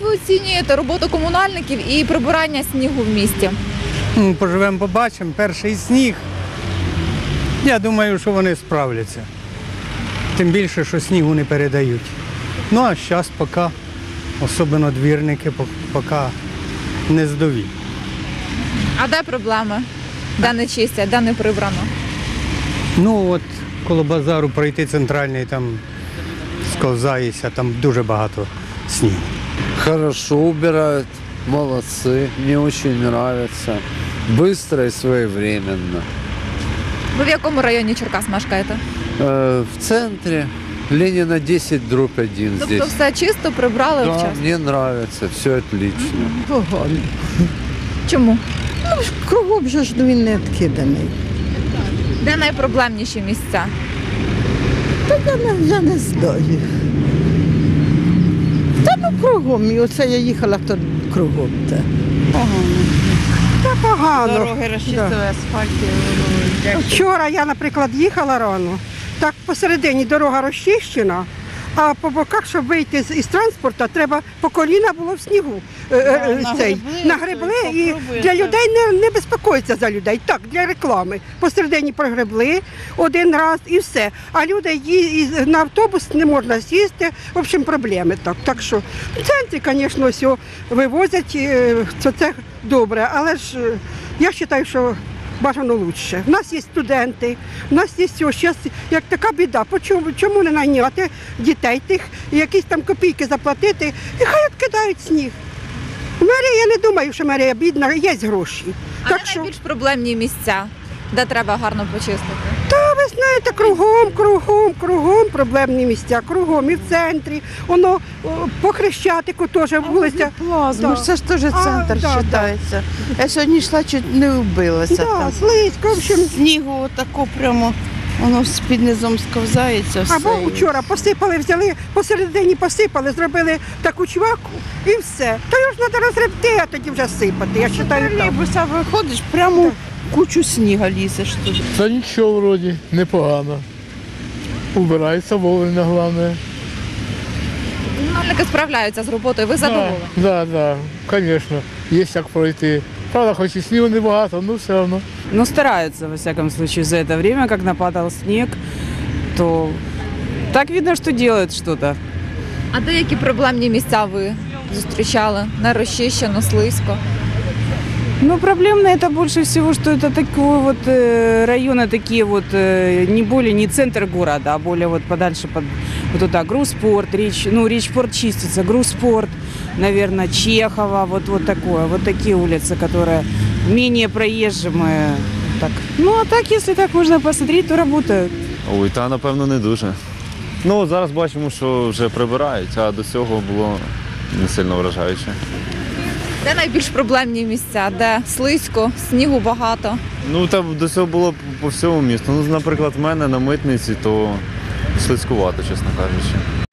ви оцінюєте роботу комунальників і прибирання снігу в місті? Ну, Поживемо, побачимо. Перший сніг. Я думаю, що вони справляться. Тим більше, що снігу не передають. Ну а зараз поки, особливо двірники, поки не здові. А де проблеми? Де не чистять, де не прибрано? Ну от коло базару пройти центральний, там сковзаєшся, там дуже багато снігу. Хорошо убирают, молодцы, мне очень нравится. Быстро и своевременно. Ви в якому районі Черкас мешкаєте? Э, в центре Ленина 10 дробь 1 Тобто здесь. все чисто прибрали Да, вчасно? мне нравится, все отлично. Погано. Чому? Кругом же ж ну, він не відкиданий. Де найпроблемніші місця? Та я не, я не знаю. Ну кругом. І оце я їхала, то кругом. Та. Та погано. Дороги розчистили, асфальт. ну, Вчора я, наприклад, їхала рано. Так посередині дорога розчищена, а по боках, щоб вийти з із транспорту, треба по коліна було в снігу. Е, е, Да, цей, нагребли, нагребли і для людей не, не безпокоїться за людей. Так, для реклами. Посередині прогребли один раз і все. А люди ї- і на автобус не можна сісти. В общем, проблеми так. Так що в центрі, звісно, все вивозять, е, це, це добре, але ж е, я вважаю, що бажано краще. У нас є студенти, у нас є все. Зараз як така біда. Чому, чому не найняти дітей тих, якісь там копійки заплатити, і хай відкидають сніг. Мерія, я не думаю, що мерія бідна, є гроші. А так де що, найбільш проблемні місця, де треба гарно почистити? Та знаєте, кругом, кругом, кругом проблемні місця, кругом і в центрі. Воно по Хрещатику теж вулиця. Плазма, Да. це ж теж А, центр да, вважається. Я сьогодні йшла, чуть не вбилася Да, там. слизько, в общем. Снігу отако прямо, воно під низом сковзається все. Або вчора посипали, взяли, посередині посипали, зробили таку чваку і все. Та його ж треба розребти, а тоді вже сипати. Я вважаю, так. Тролейбуса виходиш, прямо кучу сніга лізеш туди. Та нічого вроді, непогано. Убирається вовремя, головне. Комунальники справляються з роботою, ви задоволені? Так, так, звісно. Є як пройти. Правда, хоч і снігу небагато, ну все одно. Ну, стараются, во всяком случае, за это время, как нападал снег, то так видно, что делают что-то. А деякі проблемні місця ви зустрічали? Не розчищено, слизько. Но проблемно это больше всего, что это такой вот э, районы такие вот, э, не более не центр города, а более вот подальше под вот туда Груспорт, Речь, ну Речпорт чистится, Груспорт, наверное, Чехова, вот вот такое, вот такие улицы, которые менее проезжимые. Так. Ну а так, если так можно посмотреть, то работают. Ой, та напевно не дуже. Ну от зараз бачимо, що вже прибирають, а до цього було не сильно вражаюче. Де найбільш проблемні місця? Де слизько, снігу багато? Ну там до цього було по всьому місту. Ну, наприклад, в мене на митниці, то слизькувато, чесно кажучи.